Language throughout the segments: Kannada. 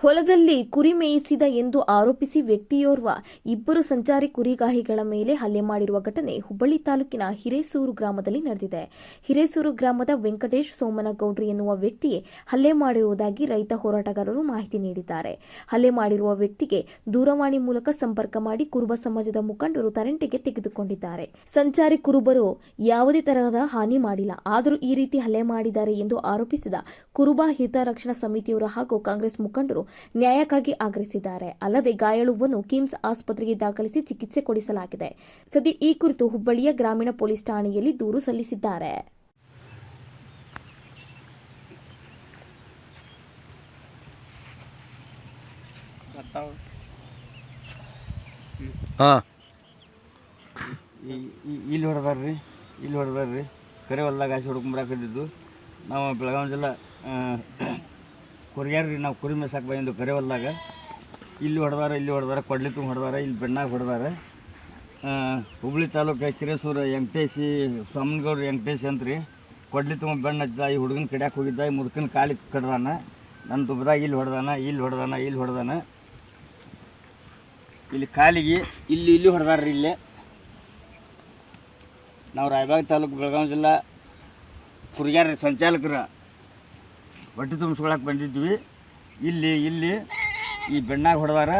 ಹೊಲದಲ್ಲಿ ಕುರಿ ಮೇಯಿಸಿದ ಎಂದು ಆರೋಪಿಸಿ ವ್ಯಕ್ತಿಯೋರ್ವ ಇಬ್ಬರು ಸಂಚಾರಿ ಕುರಿಗಾಹಿಗಳ ಮೇಲೆ ಹಲ್ಲೆ ಮಾಡಿರುವ ಘಟನೆ ಹುಬ್ಬಳ್ಳಿ ತಾಲೂಕಿನ ಹಿರೇಸೂರು ಗ್ರಾಮದಲ್ಲಿ ನಡೆದಿದೆ. ಹಿರೇಸೂರು ಗ್ರಾಮದ ವೆಂಕಟೇಶ್ ಸೋಮನಗೌಡ್ರಿ ಎನ್ನುವ ವ್ಯಕ್ತಿಯೇ ಹಲ್ಲೆ ಮಾಡಿರುವುದಾಗಿ ರೈತ ಹೋರಾಟಗಾರರು ಮಾಹಿತಿ ನೀಡಿದ್ದಾರೆ. ಹಲ್ಲೆ ಮಾಡಿರುವ ವ್ಯಕ್ತಿಗೆ ದೂರವಾಣಿ ಮೂಲಕ ಸಂಪರ್ಕ ಮಾಡಿ ಕುರುಬ ಸಮಾಜದ ಮುಖಂಡರು ತರಂಟೆಗೆ ತೆಗೆದುಕೊಂಡಿದ್ದಾರೆ. ಸಂಚಾರಿ ಕುರುಬರು ಯಾವುದೇ ತರಹದ ಹಾನಿ ಮಾಡಿಲ್ಲ, ಆದರೂ ಈ ರೀತಿ ಹಲ್ಲೆ ಮಾಡಿದ್ದಾರೆ ಎಂದು ಆರೋಪಿಸಿದ ಕುರುಬ ಹಿತರಕ್ಷಣಾ ಸಮಿತಿಯವರು ಹಾಗೂ ಕಾಂಗ್ರೆಸ್ ಮುಖಂಡರು ನ್ಯಾಯಕ್ಕಾಗಿ ಆಗ್ರಹಿಸಿದ್ದಾರೆ. ಅಲ್ಲದೆ ಗಾಯಾಳುವನ್ನು ಕಿಮ್ಸ್ ಆಸ್ಪತ್ರೆಗೆ ದಾಖಲಿಸಿ ಚಿಕಿತ್ಸೆ ಕೊಡಿಸಲಾಗಿದೆ. ಸದ್ಯ ಈ ಕುರಿತು ಹುಬ್ಬಳ್ಳಿಯ ಗ್ರಾಮೀಣ ಪೊಲೀಸ್ ಠಾಣೆಯಲ್ಲಿ ದೂರು ಸಲ್ಲಿಸಿದ್ದಾರೆ. ಇಲ್ಲಿ ಹೊಡೆದಾರ್ರಿ ಇಲ್ಲಿ ಹೊಡೆದಾರ್ರಿ. ಕರೆ ಹೊಲ್ದಾಗ ಆಸೆ ಹೊಡ್ಕೊಂಬರಾಕತ್ತಿದ್ದು ನಾವು ಬೆಳಗಾವಿ ಜಿಲ್ಲಾ ಕೊರಿಯಾರ್ರಿ ನಾವು ಕುರಿ ಮೇಸಾಕ ಬಂದು ಕರೆ ಹೊಲ್ದಾಗ ಇಲ್ಲಿ ಹೊಡೆದಾರ ಇಲ್ಲಿ ಹೊಡೆದಾರ ಕೊಡ್ಲಿ ತುಂಬ ಹೊಡೆದಾರ, ಇಲ್ಲಿ ಬೆಣ್ಣಾಗ ಹೊಡೆದಾರ. ಹುಬ್ಳಿ ತಾಲೂಕು ಕಿರೇಸೂರು ವೆಂಕಟೇಶಿ ಸ್ವಾಮನಗೌಡ್ರು ವೆಂಕಟೇಶ್ ಅಂತ್ರಿ. ಕೊಡ್ಲಿ ತುಂಬ ಬೆಣ್ಣ ಹಚ್ಚಿದ, ಈ ಹುಡುಗನ ಕಡ್ಯಾಕ ಹೋಗಿದ್ದ, ಈ ಮುದುಕನ ಕಾಲಿಗೆ ಕಡ್ದಾನ. ನನ್ನ ದುಬ್ದಾಗ ಇಲ್ಲಿ ಹೊಡೆದಾನ ಇಲ್ಲಿ ಹೊಡೆದಾನ ಇಲ್ಲಿ ಹೊಡೆದಾನ. ಇಲ್ಲಿ ಕಾಲಿಗೆ ಇಲ್ಲಿ ಇಲ್ಲಿ ಹೊಡೆದಾರ್ರಿ ಇಲ್ಲೇ. ನಾವು ರಾಯಬಾಗ ತಾಲೂಕು ಬೆಳಗಾವಿ ಜಿಲ್ಲಾ ಕುರಿಗಾರ ಸಂಚಾಲಕರ. ಹೊಟ್ಟೆ ತುಂಬಿಸ್ಕೊಳಕ್ಕೆ ಬಂದಿದ್ವಿ. ಇಲ್ಲಿ ಇಲ್ಲಿ ಈ ಬೆಣ್ಣಾಗ ಹೊಡೆದಾರ.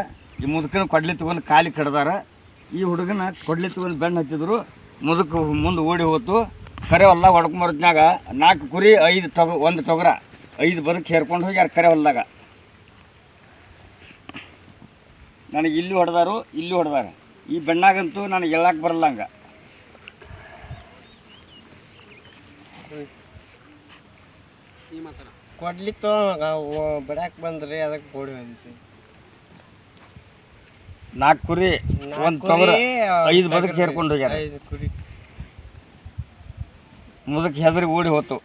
ಈ ಮುದುಕನ ಕೊಡ್ಲಿ ತೊಗೊಂಡು ಕಾಲಿ ಕಡ್ದಾರ. ಈ ಹುಡುಗನ ಕೊಡ್ಲಿ ತೊಗೊಂಡು ಬೆಣ್ಣೆ ಹತ್ತಿದ್ರು. ಮುದುಕ ಮುಂದೆ ಓಡಿ ಹೋತು. ಕರೆ ಹೊಲ್ದಾಗ ಹೊಡ್ಕೊಂಬರ್ದ್ನಾಗ ನಾಲ್ಕು ಕುರಿ, ಐದು ತೊಗ ಒಂದು ತೊಗರ ಐದು ಬದುಕು ಹೇರ್ಕೊಂಡು ಹೋಗ್ಯಾರ ಕರೆ ಹೊಲ್ದಾಗ. ನನಗೆ ಇಲ್ಲಿ ಹೊಡೆದಾರು, ಇಲ್ಲಿ ಹೊಡೆದಾರ. ಈ ಬೆಣ್ಣಾಗಂತೂ ನನಗೆ ಹೇಳಕ್ಕೆ ಬರಲ್ಲ ಹಂಗೆ. ಕೊಡ್ಲಿತ್ತು ಬಡ್ಯಾಕ್ ಬಂದ್ರಿ ಅದಕ್ಕೆ ಕೊಡಿ ಬಂದಿತ್ತು ನಾಲ್ಕು ಕುರಿ ಒಂದು ತೊಗರ ಐದು ಬದುಕು ಹೇರ್ಕೊಂಡು ಹೋಗ್ಯಾರ. ಐದು ಕುರಿ. ಮುದಕ್ಕೆ ಹೆದರಿ ಓಡಿ ಹೋತು.